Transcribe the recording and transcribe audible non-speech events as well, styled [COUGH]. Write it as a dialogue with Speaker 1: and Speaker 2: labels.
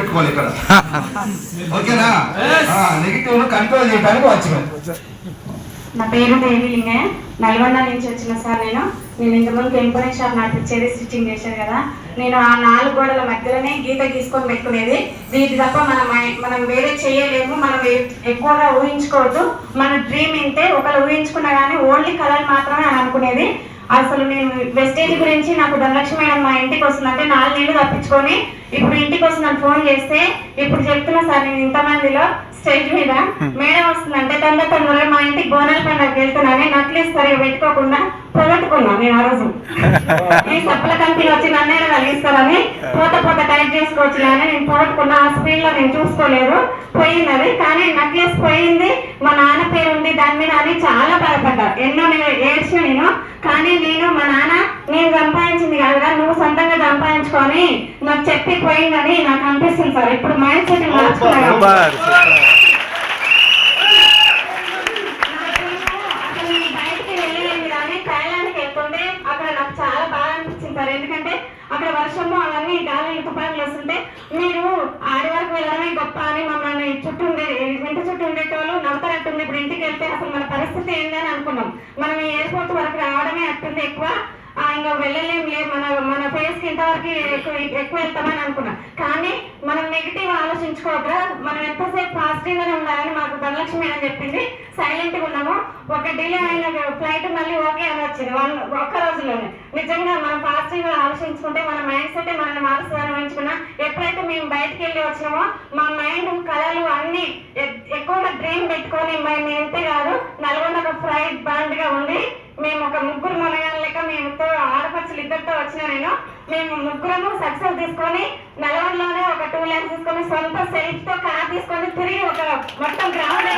Speaker 1: పెట్టుకోవాలి ఇక్కడ. [LAUGHS] ఓకేనా? నెగిటివ్ కంట్రోల్ చేయడానికి వచ్చినాం
Speaker 2: నా పేరు దేవిలింగే నల్గొండ నుంచి వచ్చిన సార్ నేను. నేను ఇంతకుముందు టెంపరీ షాప్ నడిపించేది స్టిచ్చింగ్ చేశాను కదా. నేను ఆ నాలుగు గోడల మధ్యలోనే గీత గీసుకొని పెట్టుకునేది. వీటి తప్ప మనం మనం వేరే చేయలేము. మనం ఎక్కువగా ఊహించుకోవద్దు. మన డ్రీమ్ ఏంటే ఒకరు ఊహించుకున్నా కానీ ఓన్లీ కలర్ మాత్రమే అని అనుకునేది. అసలు నేను వెస్టేజ్ గురించి నాకు ధనలక్ష్మి మేడం మా ఇంటికి వస్తుందంటే నాలుగు నెలలు తప్పించుకొని ఇప్పుడు ఇంటికి వస్తుందని ఫోన్ చేస్తే ఇప్పుడు చెప్తున్నా సార్ నేను ఇంతమందిలో స్టేజ్ మీద మేడం వస్తుందంటే తొందర తొందరగా మా ఇంటికి బోనాల పండుగకి వెళ్తున్నానే నక్లీస్ సరిగా పెట్టుకోకుండా పోగొట్టుకున్నా నేను ఆ రోజు. ఈ సప్పుల కంపెనీ వచ్చి నన్నే కలిగిస్తారని పోత పోత టైట్ చేసుకోవచ్చు అని నేను పోగొట్టుకున్నా. ఆ స్పీడ్లో నేను చూసుకోలేదు. పోయింది అది. కానీ నక్లెస్ పోయింది. మా నాన్న పేరు ఉంది దాని మీద అని చాలా బాధపడ్డా. ఎన్నో నేను ఏడ్చిన నేను కానీ నేను మా నాన్న నేను సంపాదించింది కాదుగా నువ్వు సొంతంగా సంపాదించుకొని నాకు చెప్పి పోయిందని నాకు అనిపిస్తుంది సార్. ఇప్పుడు మైండ్ సెట్ మార్చుకున్నాను ఎందుకంటే అక్కడ వర్షంలో అవన్నీ గాలి తుఫాన్లు వస్తుంటే మీరు ఆడి వరకు వెళ్ళడమే గొప్ప అని మమ్మల్ని చుట్టూ ఉండే ఇంటి చుట్టూ ఉండేటోళ్ళు నవ్వుతారట్టుంది ఇప్పుడు ఇంటికి వెళ్తే అసలు మన పరిస్థితి ఏందని అనుకున్నాం. మనం ఈ ఎయిర్పోర్ట్ వరకు రావడమే అట్టుంది ఎక్కువ. ఇంకా వెళ్ళలేం లేదు మన మన ఫేస్కి ఇంతవరకు ఎక్కువ ఎక్కువ వెళ్తామని అనుకున్నాం. కానీ మనం నెగిటివ్ ఆలోచించుకోక మనం ఎంతసేపు పాజిటివ్ గానే ఉండాలని మాకు ధనలక్ష్మి అని చెప్పింది. సైలెంట్గా ఉన్నాము. ఒక డిలే అయిన ఫ్లైట్ మళ్ళీ ఓకే అని వచ్చింది. వన్ ఒక్క రోజులోనే. నిజంగా మనం పాజిటివ్గా ఆలోచించుకుంటే మన మైండ్ సెట్ మనల్ని మారుస్తుందని ఊహించుకున్నా. ఎప్పుడైతే మేము బయటకు వెళ్ళి వచ్చినామో మా మైండ్ కళలు అన్ని ఎక్కువగా డ్రీమ్ పెట్టుకొని మేము ఇంతే ఒక ఫ్రైడ్ బ్యాండ్గా ఉంది. మేము ఒక ముగ్గురు మనగాళ్ళ లెక్క మేముతో ఆడపడుచులు ఇద్దరితో వచ్చిన నేను. మేము ముగ్గురము సక్సెస్ తీసుకొని నల్గొండలోనే ఒక టూ ల్యాక్స్ తీసుకొని సొంత సెల్ఫ్తో కార్ తీసుకొని తిరిగి ఒక మొత్తం గ్రౌండ్